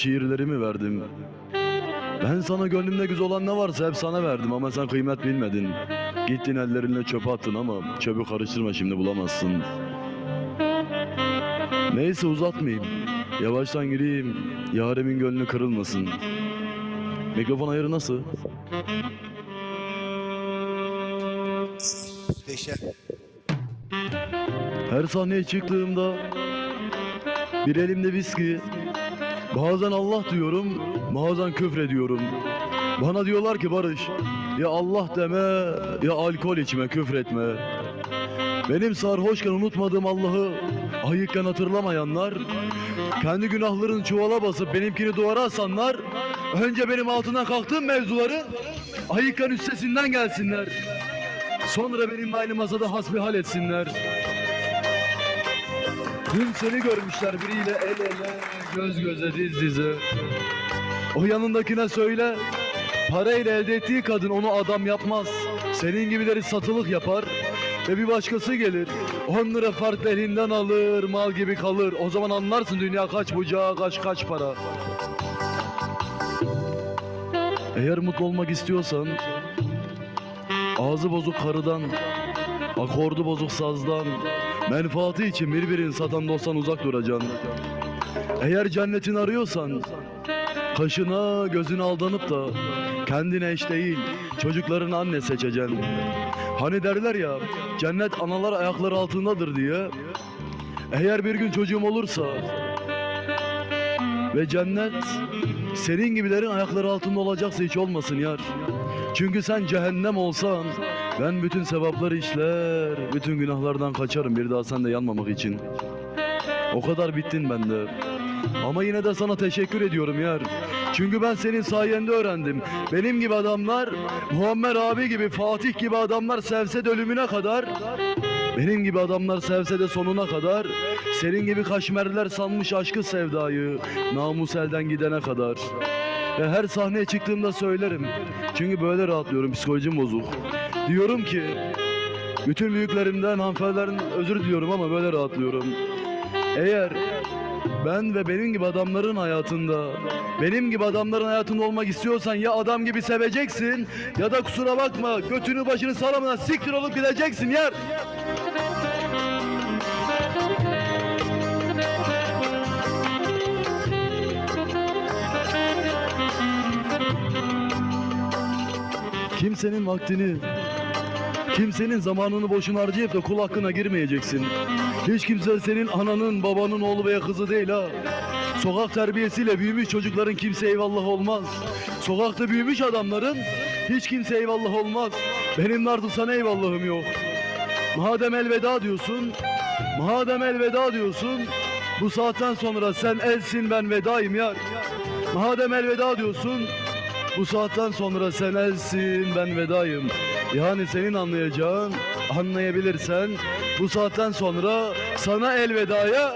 şiirlerimi verdim. Ben sana gönlümde güzel olan ne varsa hep sana verdim ama sen kıymet bilmedin. Gittin ellerinle çöpe attın ama çöpü karıştırma şimdi bulamazsın. Neyse uzatmayayım. Yavaştan gireyim. Yaremin gönlü kırılmasın. Mikrofon ayarı nasıl? Muhteşem. Her sahneye çıktığımda bir elimde viski, bazen Allah diyorum, bazen küfrediyorum. Bana diyorlar ki Barış, ya Allah deme, ya alkol içme, küfretme. Benim sarhoşken unutmadığım Allah'ı ayıkken hatırlamayanlar, kendi günahlarını çuvala basıp benimkini duvara asanlar, önce benim altından kalktığım mevzuları ayıkken üstesinden gelsinler. Sonra benim aynı masada hasbihal etsinler. Dün seni görmüşler biriyle el ele, göz göze, diz dize. O yanındakine söyle, parayla elde ettiği kadın onu adam yapmaz. Senin gibileri satılık yapar ve bir başkası gelir. 10 lira farklı elinden alır, mal gibi kalır. O zaman anlarsın dünya kaç bucağı, kaç kaç para. Eğer mutlu olmak istiyorsan, ağzı bozuk karıdan, akordu bozuk sazdan, menfaati için birbirini satan dosttan uzak duracaksın. Eğer cennetin arıyorsan, kaşına gözüne aldanıp da kendine eş değil, çocukların anne seçeceksin. Hani derler ya, cennet analar ayakları altındadır diye. Eğer bir gün çocuğum olursa ve cennet senin gibilerin ayakları altında olacaksa hiç olmasın yar. Çünkü sen cehennem olsan ben bütün sevapları işler, bütün günahlardan kaçarım bir daha sen de yanmamak için. O kadar bittin bende. Ama yine de sana teşekkür ediyorum yar. Çünkü ben senin sayende öğrendim. Benim gibi adamlar, Muammer abi gibi, Fatih gibi adamlar sevse de ölümüne kadar, benim gibi adamlar sevse de sonuna kadar, senin gibi kaşmerler sanmış aşkı sevdayı, namus elden gidene kadar. Ve her sahneye çıktığımda söylerim. Çünkü böyle rahatlıyorum, psikolojim bozuk. Diyorum ki, bütün büyüklerimden, hanımefendilerin özür diliyorum ama böyle rahatlıyorum. Eğer ben ve benim gibi adamların hayatında, benim gibi adamların hayatında olmak istiyorsan ya adam gibi seveceksin ya da kusura bakma götünü başını sallamadan siktir olup gideceksin yer. Kimsenin vaktini, kimsenin zamanını boşuna harcayıp da kul hakkına girmeyeceksin. Hiç kimse senin ananın, babanın oğlu veya kızı değil ha. Sokak terbiyesiyle büyümüş çocukların kimse eyvallah olmaz. Sokakta büyümüş adamların hiç kimse eyvallah olmaz. Benim artık sana eyvallahım yok. Madem elveda diyorsun, madem elveda diyorsun, bu saatten sonra sen elsin ben vedayım yar. Madem elveda diyorsun, bu saatten sonra sen elsin ben vedayım. Yani senin anlayacağın, anlayabilirsen bu saatten sonra sana elvedaya